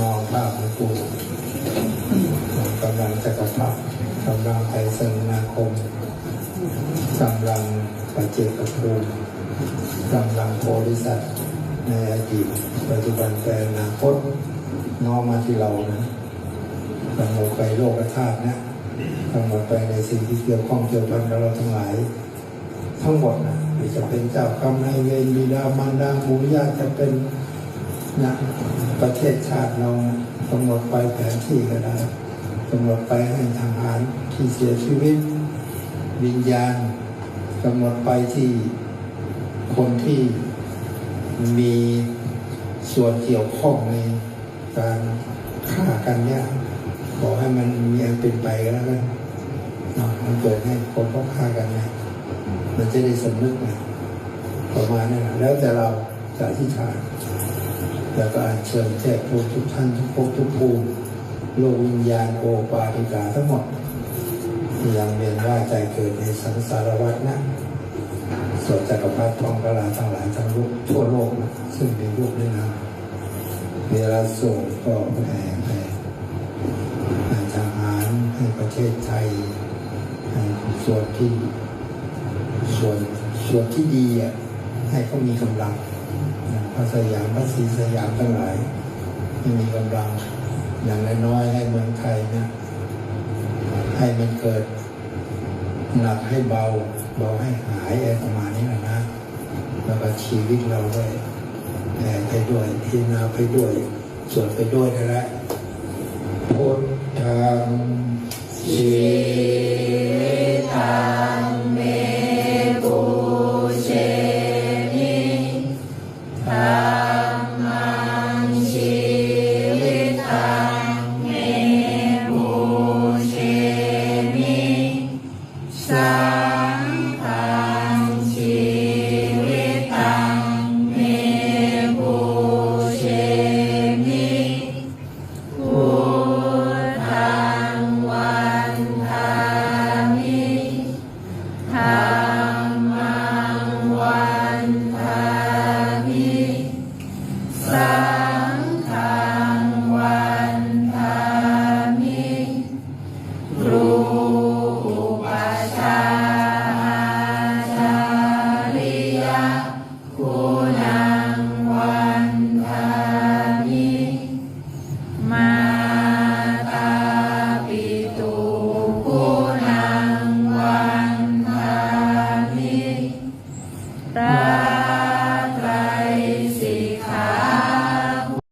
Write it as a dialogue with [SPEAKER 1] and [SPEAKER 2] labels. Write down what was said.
[SPEAKER 1] มองภาพหลวงปู่กำลังจักรพรรดิกำลังไตรสรณาคมกำลังปัจเจกภูมิกำลังโพธิสัตว์ในอดีตปัจจุบันแต่อนาคตน้อมมาที่เรานะกำหนดไปโลกธาตุนะกำหนดไปในสิ่งที่เกี่ยวข้องเกี่ยวพันกับเราทั้งหลาย ทั้งหมดนะจะเป็นเจ้ากรรมนายเวรบิดามารดาปู่ย่าจะเป็น นะประเทศชาติเรานะกำหนดไปแผนที่ก็ได้กำหนดไปให้ทหารที่เสียชีวิต วิญญาณกำหนดไปที่คนที่มีส่วนเกี่ยวข้องในการฆ่ากันเนี่ยขอให้มันมีอันเป็นไปก็แล้วกันเนาะมันเกิดให้คนเขาฆ่ากันนะมันจะได้สำนึกนะประมาณนั้นแล้วแต่เราจะอธิษฐาน แล้วก็อัญเชิญแจกภูมิทุกท่านทุกภพทุกภูมิโลกวิญญาณโอปาติกาทั้งหมดยังเวียนว่าใจเกิดในสังสารวัฏนะส่วนจักรพรรดิทองกลาทั้งหลายทั้งโลกทั่วโลกนะซึ่งเป็นรูปด้วยนามเวลาส่งก็แผ่แผ่ทหารให้ประเทศไทยให้ส่วนที่ส่วนส่วนที่ดีอะให้เขามีกำลัง พระสยามพระศรีสยามทั้งหลายให้มีกำลังอย่างน้อยให้เมืองไทยนะให้มันเกิดหนักให้เบาเบาให้หายอะไรประมาณนี้แหละนะแล้วก็ชีวิตเราด้วยแผ่ไปด้วยพิจารณาไปด้วยสวดไปด้วยนั่นแหละพุทธังชี Hallelujah. Ta.